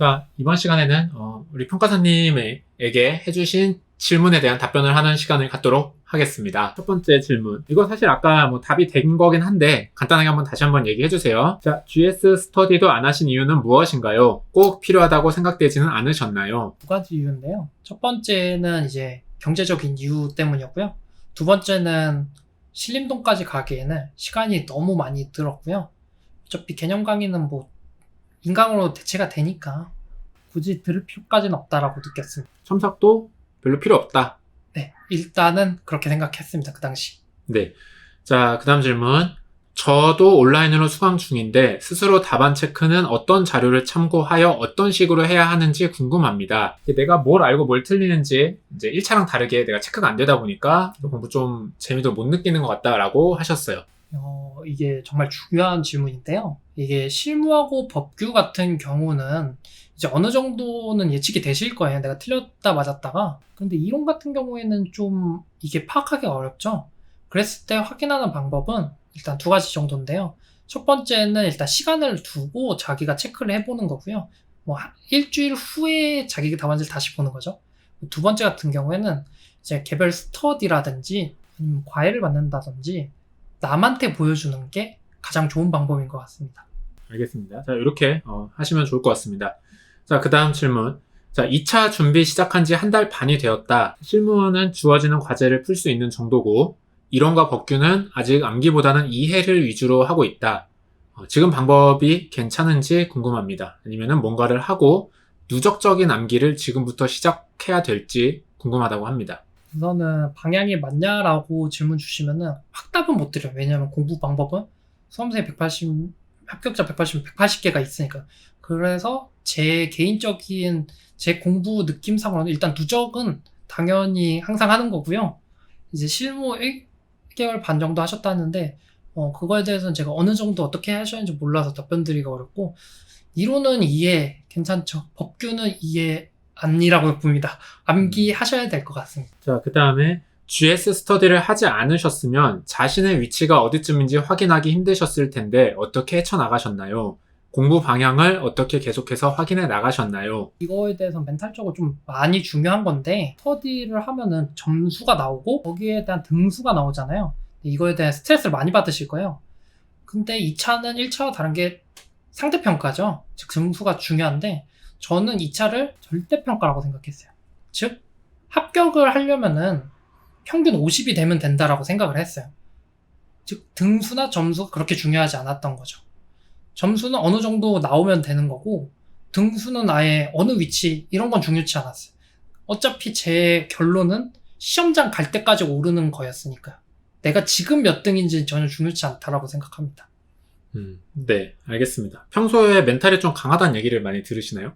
자, 이번 시간에는 어, 우리 평가사님에게 해주신 질문에 대한 답변을 하는 시간을 갖도록 하겠습니다. 첫 번째 질문. 이거 사실 아까 뭐 답이 된 거긴 한데 간단하게 한번 다시 한번 얘기해 주세요. 자, GS 스터디도 안 하신 이유는 무엇인가요? 꼭 필요하다고 생각되지는 않으셨나요? 두 가지 이유인데요. 첫 번째는 이제 경제적인 이유 때문이었고요. 두 번째는 신림동까지 가기에는 시간이 너무 많이 들었고요. 어차피 개념 강의는 뭐 인강으로 대체가 되니까 굳이 들을 필요까지는 없다라고 느꼈습니다. 첨삭도 별로 필요 없다. 네, 일단은 그렇게 생각했습니다. 그 당시. 네. 자, 그 다음 질문. 저도 온라인으로 수강 중인데 스스로 답안 체크는 어떤 자료를 참고하여 어떤 식으로 해야 하는지 궁금합니다. 내가 뭘 알고 뭘 틀리는지 이제 1차랑 다르게 내가 체크가 안 되다 보니까 공부 좀 재미도 못 느끼는 것 같다라고 하셨어요. 어, 이게 정말 중요한 질문인데요. 이게 실무하고 법규 같은 경우는 이제 어느 정도는 예측이 되실 거예요. 내가 틀렸다 맞았다가. 근데 이론 같은 경우에는 좀 이게 파악하기 어렵죠. 그랬을 때 확인하는 방법은 일단 두 가지 정도인데요. 첫 번째는 일단 시간을 두고 자기가 체크를 해보는 거고요. 뭐 한- 일주일 후에 자기가 답안지를 다시 보는 거죠. 두 번째 같은 경우에는 이제 개별 스터디라든지 아니면 과외를 받는다든지 남한테 보여주는 게 가장 좋은 방법인 것 같습니다. 알겠습니다. 자, 이렇게 어, 하시면 좋을 것 같습니다. 자, 그 다음 질문. 자, 2차 준비 시작한 지 한 달 반이 되었다. 실무는 주어지는 과제를 풀 수 있는 정도고, 이론과 법규는 아직 암기보다는 이해를 위주로 하고 있다. 어, 지금 방법이 괜찮은지 궁금합니다. 아니면 뭔가를 하고 누적적인 암기를 지금부터 시작해야 될지 궁금하다고 합니다. 우선은 방향이 맞냐라고 질문 주시면은 확답은 못 드려요. 왜냐하면 공부 방법은 수험생 180, 합격자 180, 180개가 있으니까. 그래서 제 개인적인 제 공부 느낌상으로는 일단 누적은 당연히 항상 하는 거고요. 이제 실무 1개월 반 정도 하셨다는데, 어, 그거에 대해서는 제가 어느 정도 어떻게 하셨는지 몰라서 답변 드리기가 어렵고, 이론은 이해 괜찮죠. 법규는 이해 아니라고 봅니다. 암기하셔야 될 것 같습니다. 자, 그 다음에 GS 스터디를 하지 않으셨으면 자신의 위치가 어디쯤인지 확인하기 힘드셨을 텐데 어떻게 헤쳐나가셨나요? 공부 방향을 어떻게 계속해서 확인해 나가셨나요? 이거에 대해서 멘탈적으로 좀 많이 중요한 건데 스터디를 하면은 점수가 나오고 거기에 대한 등수가 나오잖아요. 이거에 대한 스트레스를 많이 받으실 거예요. 근데 2차는 1차와 다른 게 상대평가죠. 즉 등수가 중요한데 저는 2차를 절대평가라고 생각했어요. 즉 합격을 하려면은 평균 50이 되면 된다라고 생각을 했어요. 즉 등수나 점수가 그렇게 중요하지 않았던 거죠. 점수는 어느 정도 나오면 되는 거고 등수는 아예 어느 위치 이런 건 중요치 않았어요. 어차피 제 결론은 시험장 갈 때까지 오르는 거였으니까요. 내가 지금 몇 등인지 전혀 중요치 않다라고 생각합니다. 음, 네, 알겠습니다. 평소에 멘탈이 좀 강하다는 얘기를 많이 들으시나요?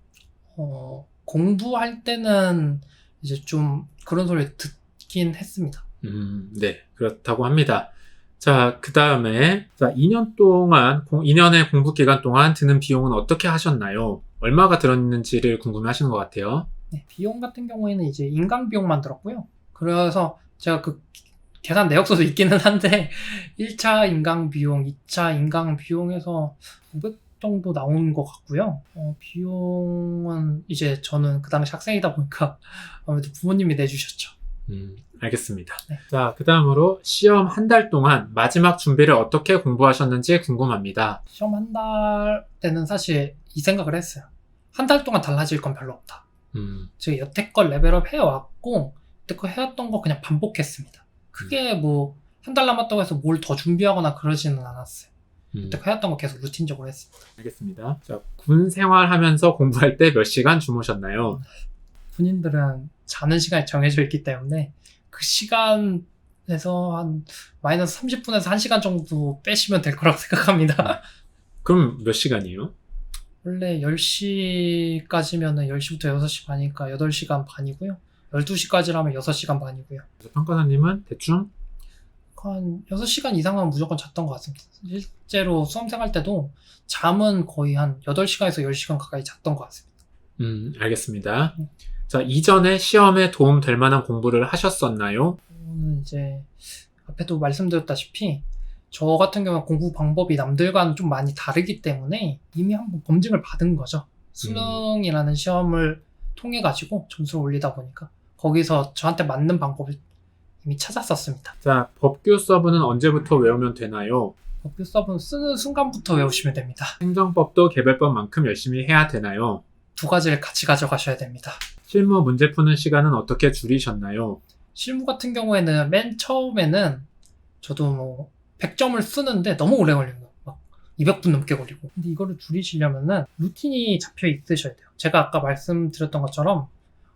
어, 공부할 때는 이제 좀 그런 소리 듣 긴 했습니다. 음, 네, 그렇다고 합니다. 자, 그 다음에, 자, 2년 동안, 2년의 공부 기간 동안 드는 비용은 어떻게 하셨나요? 얼마가 들었는지를 궁금해 하시는 것 같아요. 네, 비용 같은 경우에는 이제 인강 비용만 들었고요. 그래서 제가 그 계산 내역서도 있기는 한데 1차 인강 비용, 2차 인강 비용에서 900 정도 나온 것 같고요. 어, 비용은 이제 저는 그 당시 학생이다 보니까 아무래도 부모님이 내주셨죠. 음, 알겠습니다. 네. 자, 그 다음으로 시험 한 달 동안 마지막 준비를 어떻게 공부하셨는지 궁금합니다. 시험 한 달 때는 사실 이 생각을 했어요. 한 달 동안 달라질 건 별로 없다. 음, 제가 여태껏 레벨업 해왔고 여태껏 해왔던 거 그냥 반복했습니다. 크게 뭐한 달 남았다고 해서 뭘 더 준비하거나 그러지는 않았어요. 음, 여태껏 해왔던 거 계속 루틴적으로 했습니다. 알겠습니다. 자, 군 생활하면서 공부할 때 몇 시간 주무셨나요? 군인들은 자는 시간이 정해져 있기 때문에 그 시간에서 한 마이너스 30분에서 1시간 정도 빼시면 될 거라고 생각합니다. 그럼 몇 시간이에요? 원래 10시까지면 은 10시부터 6시 반이니까 8시간 반이고요. 12시까지라면 6시간 반이고요. 그래서 평가사님은 대충 한 6시간 이상은 무조건 잤던 것 같습니다. 실제로 수험생 할 때도 잠은 거의 한 8시간에서 10시간 가까이 잤던 것 같습니다. 음, 알겠습니다. 음. 자, 이전에 시험에 도움 될 만한 공부를 하셨었나요? 저는 이제 앞에도 말씀드렸다시피 저 같은 경우는 공부 방법이 남들과는 좀 많이 다르기 때문에 이미 한번 검증을 받은 거죠. 수능이라는 시험을 통해 가지고 점수를 올리다 보니까 거기서 저한테 맞는 방법을 이미 찾았었습니다. 자, 법규 서브는 언제부터 외우면 되나요? 법규 서브는 쓰는 순간부터 외우시면 됩니다. 행정법도 개별법만큼 열심히 해야 되나요? 두 가지를 같이 가져가셔야 됩니다. 실무 문제 푸는 시간은 어떻게 줄이셨나요? 실무 같은 경우에는 맨 처음에는 저도 뭐 100점을 쓰는데 너무 오래 걸리고 막 200분 넘게 걸리고 근데 이거를 줄이시려면은 루틴이 잡혀 있으셔야 돼요 제가 아까 말씀드렸던 것처럼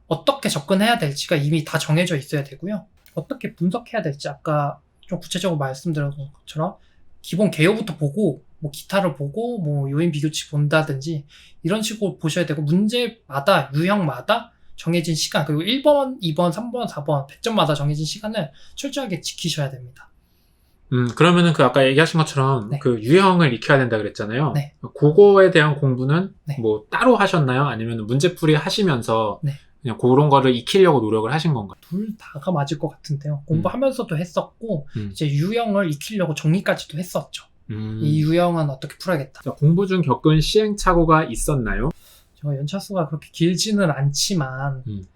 어떻게 접근해야 될지가 이미 다 정해져 있어야 되고요 어떻게 분석해야 될지 아까 좀 구체적으로 말씀드렸던 것처럼 기본 개요부터 보고 뭐 기타를 보고 뭐 요인 비교치 본다든지 이런 식으로 보셔야 되고 문제마다 유형마다 정해진 시간 그리고 1번, 2번, 3번, 4번 100점마다 정해진 시간을 철저하게 지키셔야 됩니다. 음, 그러면은 그 아까 얘기하신 것처럼 네. 그 유형을 익혀야 된다 그랬잖아요. 네. 그거에 대한 공부는 네. 뭐 따로 하셨나요? 아니면 문제풀이 하시면서 네. 그냥 그런 거를 익히려고 노력을 하신 건가요? 둘 다가 맞을 것 같은데요. 공부하면서도 했었고 음. 이제 유형을 익히려고 정리까지도 했었죠. 음. 이 유형은 어떻게 풀어야겠다. 자, 공부 중 겪은 시행착오가 있었나요? 제가 연차수가 그렇게 길지는 않지만 음.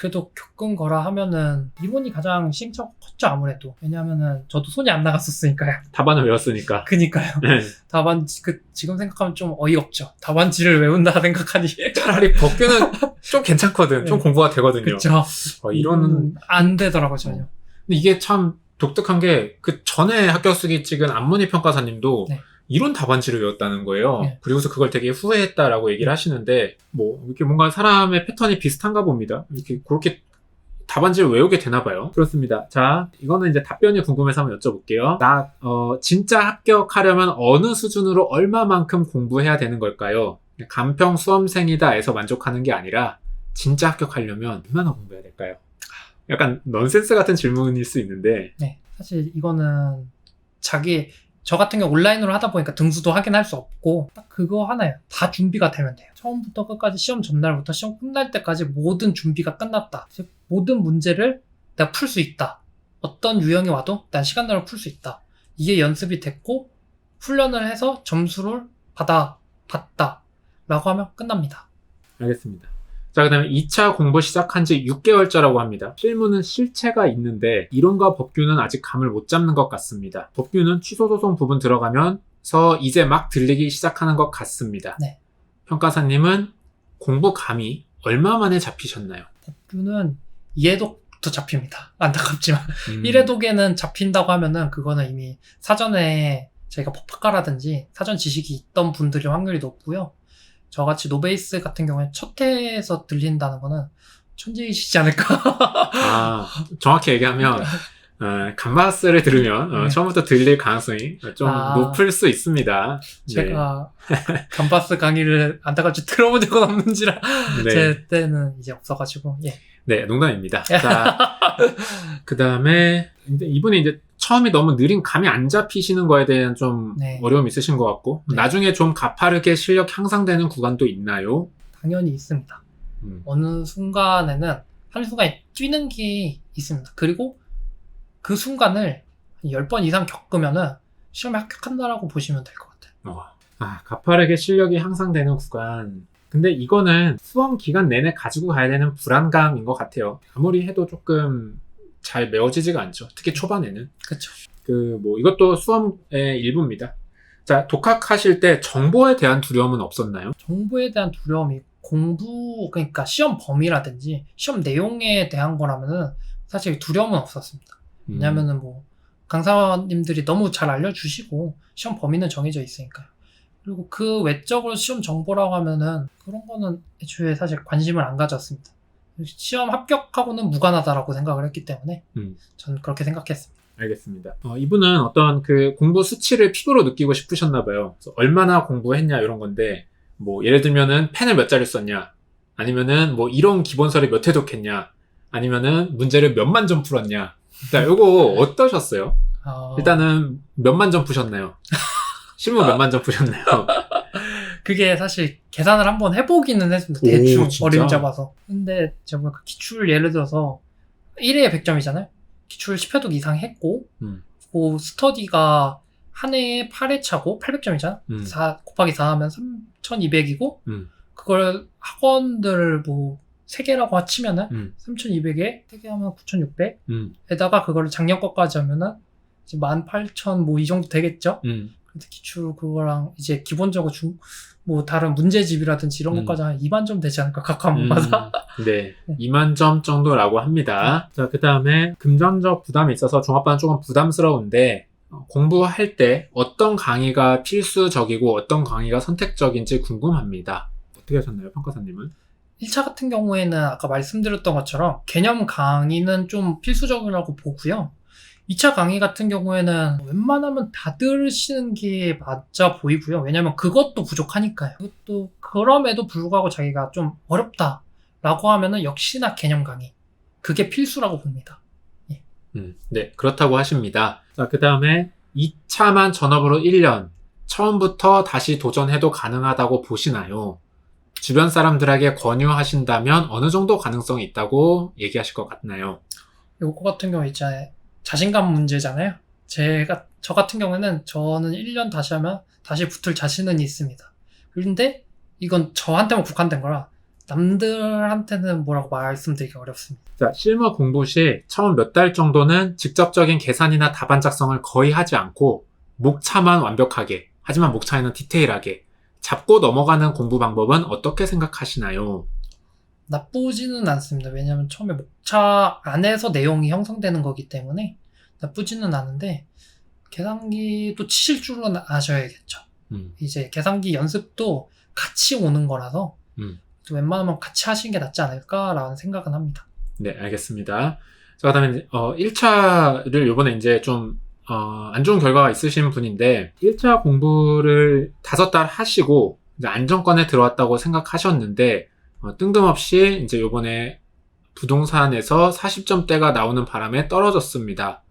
그래도 겪은 거라 하면은 이론이 가장 시행착오 컸죠 아무래도. 왜냐면은 저도 손이 안 나갔었으니까요. 답안을 외웠으니까. 그니까요. 네. 답안지 그 지금 생각하면 좀 어이없죠. 답안지를 외운다 생각하니. 차라리 법규는 좀 괜찮거든. 좀 네. 공부가 되거든요. 그쵸. 어, 이론은 음, 안 되더라고요 전혀. 근데 이게 참 독특한 게 그 전에 합격 수기 찍은 안문희 평가사님도 네. 이론 답안지를 외웠다는 거예요. 네. 그리고서 그걸 되게 후회했다라고 얘기를 하시는데 뭐 이렇게 뭔가 사람의 패턴이 비슷한가 봅니다. 이렇게 그렇게 답안지를 외우게 되나 봐요. 그렇습니다. 자, 이거는 이제 답변이 궁금해서 한번 여쭤볼게요. 나 어, 진짜 합격하려면 어느 수준으로 얼마만큼 공부해야 되는 걸까요? 간평 수험생이다에서 만족하는 게 아니라 진짜 합격하려면 얼마나 공부해야 될까요? 약간 넌센스 같은 질문일 수 있는데 네, 사실 이거는 자기 저 같은 경우 온라인으로 하다 보니까 등수도 확인할 수 없고 딱 그거 하나예요. 다 준비가 되면 돼요. 처음부터 끝까지 시험 전날부터 시험 끝날 때까지 모든 준비가 끝났다. 즉 모든 문제를 내가 풀 수 있다. 어떤 유형이 와도 난 시간 내로 풀 수 있다. 이게 연습이 됐고 훈련을 해서 점수를 받아 봤다. 라고 하면 끝납니다. 알겠습니다. 자, 그 다음에 2차 공부 시작한 지 6개월째라고 합니다. 실무는 실체가 있는데 이론과 법규는 아직 감을 못 잡는 것 같습니다. 법규는 취소소송 부분 들어가면서 이제 막 들리기 시작하는 것 같습니다. 네. 평가사님은 공부 감이 얼마 만에 잡히셨나요? 법규는 이해독부터 잡힙니다. 안타깝지만. 음, 1회독에는 잡힌다고 하면은 그거는 이미 사전에 저희가 법학과라든지 사전 지식이 있던 분들이 확률이 높고요. 저같이 노베이스 같은 경우에 첫 회에서 들린다는 거는 천재이시지 않을까. 아, 정확히 얘기하면 어, 간바스를 들으면 어, 네. 처음부터 들릴 가능성이 좀 아. 높을 수 있습니다. 네. 제가 감바스 강의를 안타깝게 들어본 적은 없는지라 네. 제 때는 이제 없어가지고 예. 네, 농담입니다. 자, 그 다음에 이분이 이제 처음에 너무 느린 감이 안 잡히시는 거에 대한 좀 네. 어려움이 있으신 것 같고 네. 나중에 좀 가파르게 실력 향상되는 구간도 있나요? 당연히 있습니다. 음, 어느 순간에는 한 순간에 뛰는 게 있습니다. 그리고 그 순간을 10번 이상 겪으면은 시험에 합격한다라고 보시면 될 것 같아요. 어. 아, 가파르게 실력이 향상되는 구간. 근데 이거는 수험 기간 내내 가지고 가야 되는 불안감인 것 같아요. 아무리 해도 조금 잘 메워지지가 않죠. 특히 초반에는. 그쵸. 그, 뭐, 이것도 수험의 일부입니다. 자, 독학하실 때 정보에 대한 두려움은 없었나요? 정보에 대한 두려움이 공부, 그러니까 시험 범위라든지 시험 내용에 대한 거라면은 사실 두려움은 없었습니다. 음, 왜냐면은 뭐 강사님들이 너무 잘 알려주시고 시험 범위는 정해져 있으니까요. 그리고 그 외적으로 시험 정보라고 하면은 그런 거는 애초에 사실 관심을 안 가졌습니다. 시험 합격하고는 무관하다라고 생각을 했기 때문에 음. 저는 그렇게 생각했습니다. 알겠습니다. 어, 이분은 어떤 그 공부 수치를 피부로 느끼고 싶으셨나 봐요. 얼마나 공부했냐 이런 건데 뭐 예를 들면은 펜을 몇 자리 썼냐 아니면은 뭐 이론 기본서를 몇 회독했냐 아니면은 문제를 몇만 점 풀었냐 자 요거 어떠셨어요? 어, 일단은 몇만 점 푸셨나요? 실무 몇만 점 푸셨나요? 그게 사실 계산을 한번 해보기는 했습니다. 오, 대충 진짜? 어림 잡아서. 근데 제가 보니까 기출 예를 들어서 1회에 100점이잖아요. 기출 10회독 이상 했고, 음. 그 스터디가 한 해에 8회 차고 800점이잖아. 음. 4 곱하기 4 하면 3200이고, 음. 그걸 학원들을 뭐 3개라고 합치면은 음, 3,200에 3개 하면 9,600에다가 음, 그거를 작년 것까지 하면은 이제 18,000 뭐 이 정도 되겠죠? 음, 그래서 기출 그거랑 이제 기본적으로 중, 뭐 다른 문제집이라든지 이런 음. 것까지 한 2만 점 되지 않을까 각 음, 과목마다 네, 2만 점 정도라고 합니다. 자, 그 다음에 금전적 부담이 있어서 종합반은 조금 부담스러운데 어, 공부할 때 어떤 강의가 필수적이고 어떤 강의가 선택적인지 궁금합니다. 어떻게 하셨나요, 평가사님은? 1차 같은 경우에는 아까 말씀드렸던 것처럼 개념 강의는 좀 필수적이라고 보고요. 2차 강의 같은 경우에는 웬만하면 다 들으시는 게 맞아 보이고요. 왜냐면 그것도 부족하니까요. 그것도 그럼에도 불구하고 자기가 좀 어렵다 라고 하면은 역시나 개념 강의. 그게 필수라고 봅니다. 음, 네, 그렇다고 하십니다. 자, 그 다음에 2차만 전업으로 1년, 처음부터 다시 도전해도 가능하다고 보시나요? 주변 사람들에게 권유하신다면 어느 정도 가능성이 있다고 얘기하실 것 같나요? 요거 같은 경우 이제 자신감 문제잖아요. 제가 저 같은 경우에는 저는 1년 다시 하면 다시 붙을 자신은 있습니다. 그런데 이건 저한테만 국한된 거라 남들한테는 뭐라고 말씀드리기 어렵습니다. 자, 실무 공부 시 처음 몇 달 정도는 직접적인 계산이나 답안 작성을 거의 하지 않고 목차만 완벽하게, 하지만 목차에는 디테일하게 잡고 넘어가는 공부 방법은 어떻게 생각하시나요? 나쁘지는 않습니다. 왜냐하면 처음에 목차 안에서 내용이 형성되는 거기 때문에 나쁘지는 않은데 계산기도 치실 줄은 아셔야겠죠. 음, 이제 계산기 연습도 같이 오는 거라서 음. 웬만하면 같이 하시는 게 낫지 않을까라는 생각은 합니다. 네, 알겠습니다. 자, 그 다음에, 어, 1차를 요번에 이제 좀, 어, 안 좋은 결과가 있으신 분인데, 1차 공부를 다섯 달 하시고, 이제 안정권에 들어왔다고 생각하셨는데, 어, 뜬금없이 이제 요번에 부동산에서 40점대가 나오는 바람에 떨어졌습니다.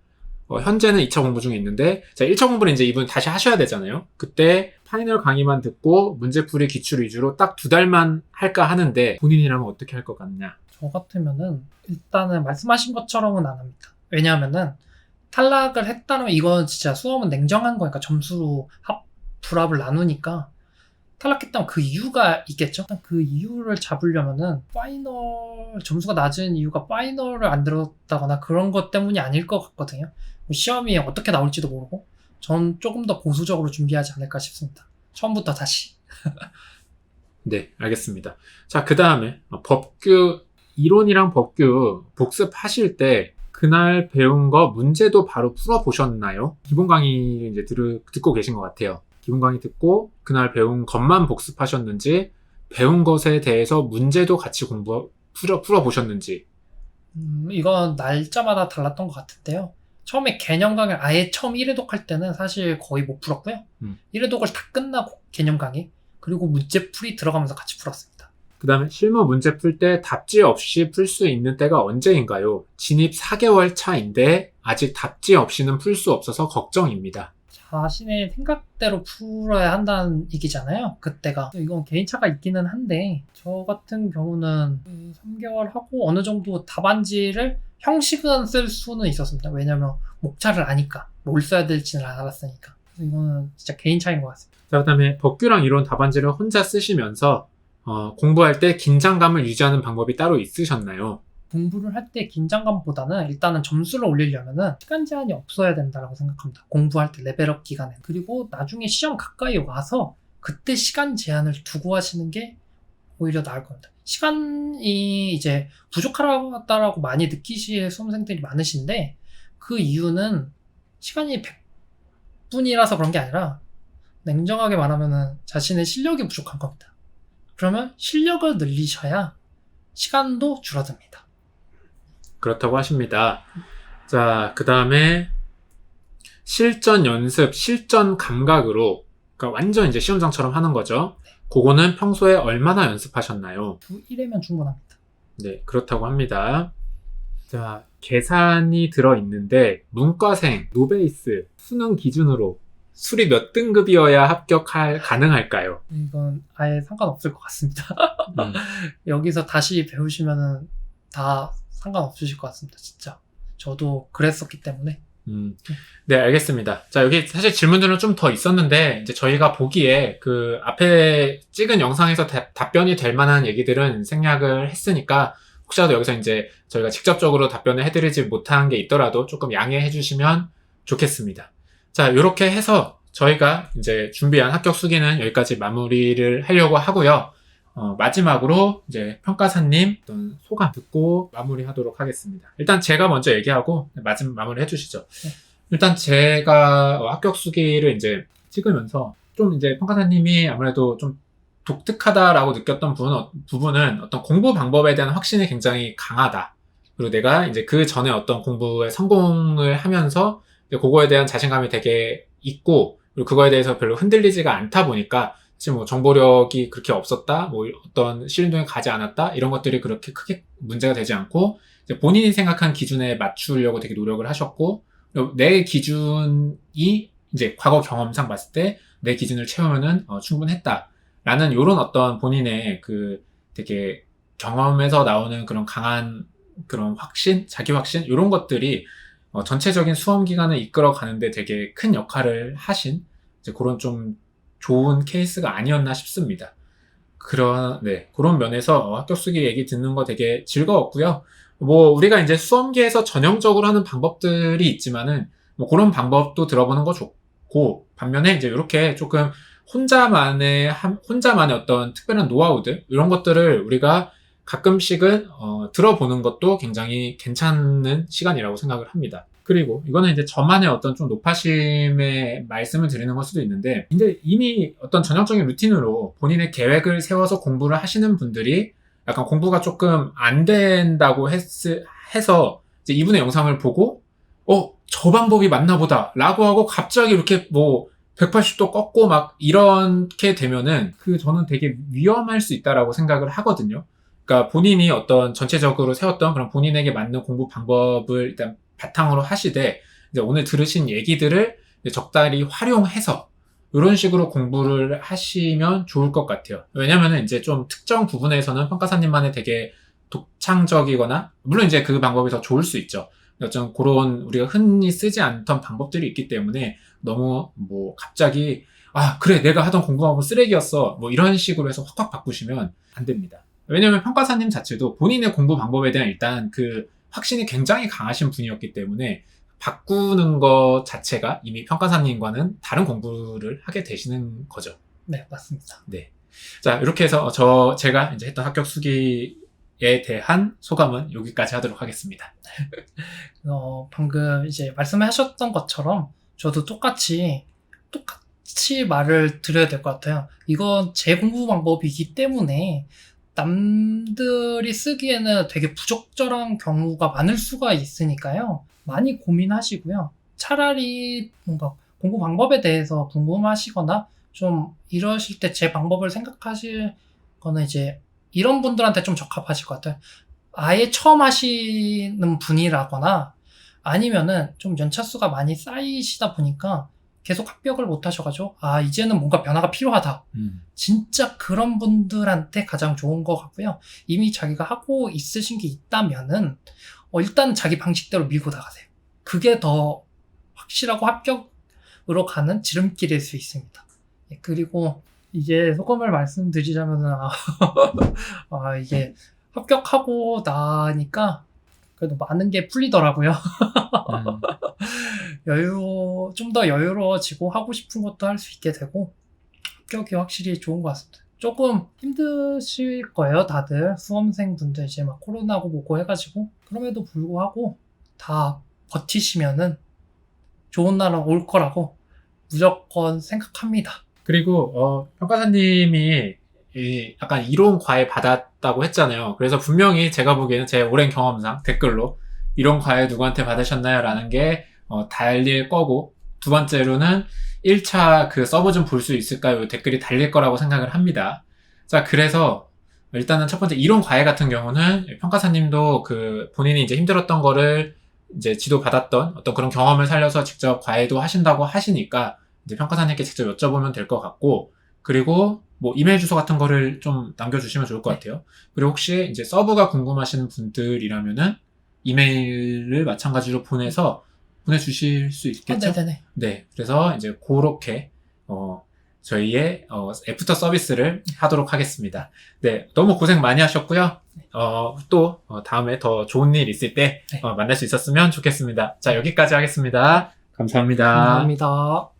어, 현재는 2차 공부 중에 있는데, 자, 1차 공부를 이제 이분 다시 하셔야 되잖아요. 그때 파이널 강의만 듣고 문제풀이 기출 위주로 딱 두 달만 할까 하는데, 본인이라면 어떻게 할 것 같냐? 저 같으면은 일단은 말씀하신 것처럼은 안 합니다. 왜냐하면은 탈락을 했다면 이건 진짜 수험은 냉정한 거니까 점수로 합 불합을 나누니까 탈락했다면 그 이유가 있겠죠. 그 이유를 잡으려면은 파이널 점수가 낮은 이유가 파이널을 안 들었다거나 그런 것 때문이 아닐 것 같거든요. 뭐 시험이 어떻게 나올지도 모르고 전 조금 더 보수적으로 준비하지 않을까 싶습니다. 처음부터 다시. 네, 알겠습니다. 자, 그 다음에 법규, 이론이랑 법규 복습하실 때 그날 배운 거 문제도 바로 풀어보셨나요? 기본 강의 이제 들, 듣고 계신 것 같아요. 기본 강의 듣고 그날 배운 것만 복습하셨는지 배운 것에 대해서 문제도 같이 공부, 풀어, 풀어 보셨는지. 음, 이건 날짜마다 달랐던 것 같은데요. 처음에 개념 강의 아예 처음 1회독 할 때는 사실 거의 못 풀었고요. 음. 1회독을 다 끝나고 개념 강의 그리고 문제풀이 들어가면서 같이 풀었습니다. 그 다음에 실무 문제 풀 때 답지 없이 풀 수 있는 때가 언제인가요? 진입 4개월 차인데 아직 답지 없이는 풀 수 없어서 걱정입니다. 자신의 생각대로 풀어야 한다는 얘기잖아요. 그때가. 이건 개인차가 있기는 한데 저 같은 경우는 3개월 하고 어느 정도 답안지를 형식은 쓸 수는 있었습니다. 왜냐면 목차를 아니까 뭘 써야 될지는 알았으니까. 이거는 진짜 개인 차인 것 같습니다. 자, 그 다음에 법규랑 이론 답안지를 혼자 쓰시면서 어, 공부할 때 긴장감을 유지하는 방법이 따로 있으셨나요? 공부를 할 때 긴장감보다는 일단은 점수를 올리려면은 시간 제한이 없어야 된다라고 생각합니다. 공부할 때 레벨업 기간에. 그리고 나중에 시험 가까이 와서 그때 시간 제한을 두고 하시는 게 오히려 나을 겁니다. 시간이 이제 부족하다라고 많이 느끼실 수험생들이 많으신데 그 이유는 시간이 100분이라서 그런 게 아니라 냉정하게 말하면은 자신의 실력이 부족한 겁니다. 그러면 실력을 늘리셔야 시간도 줄어듭니다. 그렇다고 하십니다. 자, 그 다음에 실전 연습, 실전 감각으로 그러니까 완전 이제 시험장처럼 하는 거죠. 그거는 평소에 얼마나 연습하셨나요? 주 1회면 충분합니다. 네, 그렇다고 합니다. 자, 계산이 들어있는데, 문과생, 노베이스, 수능 기준으로 수리 몇 등급이어야 합격할, 가능할까요? 이건 아예 상관없을 것 같습니다. 음, 여기서 다시 배우시면은 다 상관없으실 것 같습니다. 진짜. 저도 그랬었기 때문에. 음, 네, 알겠습니다. 자, 여기 사실 질문들은 좀 더 있었는데, 이제 저희가 보기에 그 앞에 찍은 영상에서 다- 답변이 될 만한 얘기들은 생략을 했으니까, 혹시라도 여기서 이제 저희가 직접적으로 답변을 해드리지 못한 게 있더라도 조금 양해해 주시면 좋겠습니다. 자, 이렇게 해서 저희가 이제 준비한 합격 수기는 여기까지 마무리를 하려고 하고요. 어, 마지막으로 이제 평가사님 어떤 소감 듣고 마무리하도록 하겠습니다. 일단 제가 먼저 얘기하고 마지막 마무리 해주시죠. 일단 제가 어, 합격 수기를 이제 찍으면서 좀 이제 평가사님이 아무래도 좀 독특하다라고 느꼈던 부분은, 부분은 어떤 공부 방법에 대한 확신이 굉장히 강하다. 그리고 내가 이제 그 전에 어떤 공부에 성공을 하면서 그거에 대한 자신감이 되게 있고 그리고 그거에 대해서 별로 흔들리지가 않다 보니까 지금 뭐 정보력이 그렇게 없었다, 뭐 어떤 실행동에 가지 않았다 이런 것들이 그렇게 크게 문제가 되지 않고 본인이 생각한 기준에 맞추려고 되게 노력을 하셨고 그리고 내 기준이 이제 과거 경험상 봤을 때 내 기준을 채우면은 어, 충분했다라는 이런 어떤 본인의 그 되게 경험에서 나오는 그런 강한 그런 확신, 자기 확신 이런 것들이 어, 전체적인 수험 기간을 이끌어 가는데 되게 큰 역할을 하신 이제 그런 좀 좋은 케이스가 아니었나 싶습니다. 그런 네 그런 면에서 어, 합격 수기 얘기 듣는 거 되게 즐거웠고요. 뭐 우리가 이제 수험기에서 전형적으로 하는 방법들이 있지만은 뭐 그런 방법도 들어보는 거 좋고 반면에 이제 이렇게 조금 혼자만의 한- 혼자만의 어떤 특별한 노하우들 이런 것들을 우리가 가끔씩은 어, 들어보는 것도 굉장히 괜찮은 시간이라고 생각을 합니다. 그리고 이거는 이제 저만의 어떤 좀 높아심의 말씀을 드리는 걸 수도 있는데, 근데 이미 어떤 전형적인 루틴으로 본인의 계획을 세워서 공부를 하시는 분들이 약간 공부가 조금 안 된다고 했, 해서 이제 이분의 영상을 보고, 어, 저 방법이 맞나 보다. 라고 하고 갑자기 이렇게 뭐 180도 꺾고 막 이렇게 되면은 그 저는 되게 위험할 수 있다라고 생각을 하거든요. 그러니까 본인이 어떤 전체적으로 세웠던 그런 본인에게 맞는 공부 방법을 일단 바탕으로 하시되 이제 오늘 들으신 얘기들을 적당히 활용해서 이런 식으로 공부를 하시면 좋을 것 같아요. 왜냐면은 이제 좀 특정 부분에서는 평가사님만의 되게 독창적이거나 물론 이제 그 방법이 더 좋을 수 있죠. 어떤 그런 우리가 흔히 쓰지 않던 방법들이 있기 때문에 너무 뭐 갑자기 아 그래 내가 하던 공부 방법 쓰레기였어 뭐 이런 식으로 해서 확확 바꾸시면 안 됩니다. 왜냐면 평가사님 자체도 본인의 공부 방법에 대한 일단 그 확신이 굉장히 강하신 분이었기 때문에 바꾸는 것 자체가 이미 평가사님과는 다른 공부를 하게 되시는 거죠. 네, 맞습니다. 자, 이렇게 해서 저, 제가 이제 했던 합격 수기에 대한 소감은 여기까지 하도록 하겠습니다. 어, 방금 이제 말씀하셨던 것처럼 저도 똑같이 똑같이 말을 드려야 될 것 같아요. 이건 제 공부 방법이기 때문에 남들이 쓰기에는 되게 부적절한 경우가 많을 수가 있으니까요. 많이 고민하시고요. 차라리 뭔가 공부 방법에 대해서 궁금하시거나 좀 이러실 때 제 방법을 생각하실 거는 이제 이런 분들한테 좀 적합하실 것 같아요. 아예 처음 하시는 분이라거나 아니면은 좀 연차수가 많이 쌓이시다 보니까 계속 합격을 못 하셔가지고 아 이제는 뭔가 변화가 필요하다. 음. 진짜 그런 분들한테 가장 좋은 것 같고요. 이미 자기가 하고 있으신 게 있다면은 어, 일단 자기 방식대로 밀고 나가세요. 그게 더 확실하고 합격으로 가는 지름길일 수 있습니다. 예, 그리고 이제 소감을 말씀드리자면은 아, 아, 이게 합격하고 나니까 그래도 많은 게 풀리더라고요. 음. 여유, 좀 더 여유로워지고 하고 싶은 것도 할 수 있게 되고 합격이 확실히 좋은 것 같습니다. 조금 힘드실 거예요, 다들. 수험생분들 이제 막 코로나고 뭐고 해가지고. 그럼에도 불구하고 다 버티시면은 좋은 날은 올 거라고 무조건 생각합니다. 그리고, 어, 평가사님이 이 약간 이론 과외 받았 다고 했잖아요. 그래서 분명히 제가 보기에는 제 오랜 경험상 댓글로 이론 과외 누구한테 받으셨나요? 라는 게 어, 달릴 거고, 두 번째로는 1차 그 서버 좀 볼 수 있을까요? 댓글이 달릴 거라고 생각을 합니다. 자, 그래서 일단은 첫 번째 이론 과외 같은 경우는 평가사님도 그 본인이 이제 힘들었던 거를 이제 지도 받았던 어떤 그런 경험을 살려서 직접 과외도 하신다고 하시니까 이제 평가사님께 직접 여쭤보면 될 것 같고, 그리고 뭐 이메일 주소 같은 거를 좀 남겨주시면 좋을 것 같아요. 그리고 혹시 이제 서브가 궁금하신 분들이라면은 이메일을 마찬가지로 보내서 보내주실 수 아, 있겠죠? 네네네. 네, 그래서 이제 그렇게 어, 저희의 어, 애프터 서비스를 하도록 하겠습니다. 네, 너무 고생 많이 하셨고요. 어, 또 어, 다음에 더 좋은 일 있을 때 네. 어, 만날 수 있었으면 좋겠습니다. 자, 여기까지 하겠습니다. 감사합니다. 감사합니다.